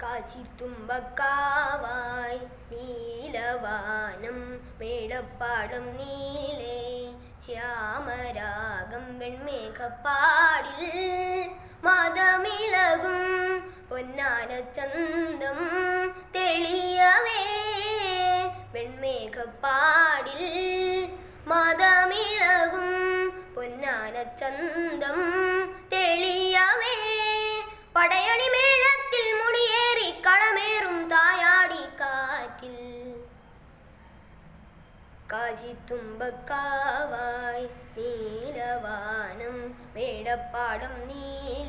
காசி தும்பக்காவாய் நீலவானம் மேடப்பாடும் நீலே சியாமராகம் வெண்மேகப்பாடில் மதமிழகும் பொன்னான சந்தம் தெளியவே வெண்மேகப்பாடில் மதமிழகும் பொன்னான சந்தம் കാശിത്തുമ്പക്കാവായി നീലവാനം മേടപ്പാടം നീലേ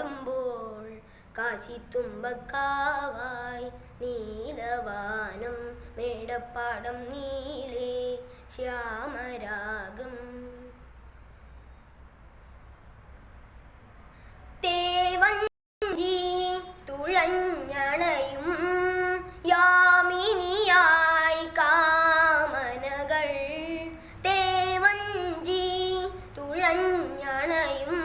പാടുമ്പോൾ കാശി തുമ്പക്കാവായി നീലവാനം മേടപ്പാടം നീളേ ശ്യാമരാഗം. തേവഞ്ചി തുഴഞ്ഞണയും യാമിനിയായി കാമനകൾ. തേവഞ്ചി തുഴഞ്ഞണയും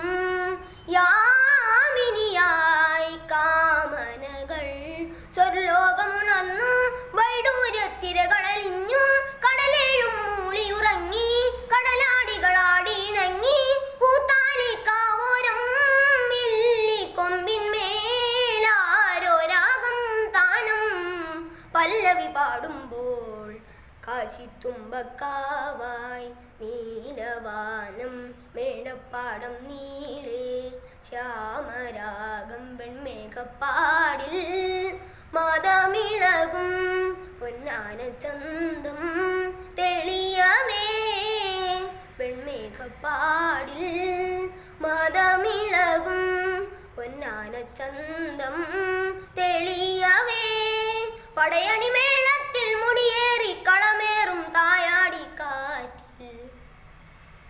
പല്ലവി പാടുമ്പോൾ കാശിത്തുമ്പക്കാവായി നീലവാനം മേടപ്പാടം നീളേ ശ്യാമരാഗം വെൺമേഘപ്പാടിൽ മതമിളകും പൊന്നാന ചന്തം തെളിയവേ വെൺമേഘപ്പാടിൽ മതമിളകും പൊന്നാന ചന്തം படையணி மேளத்தை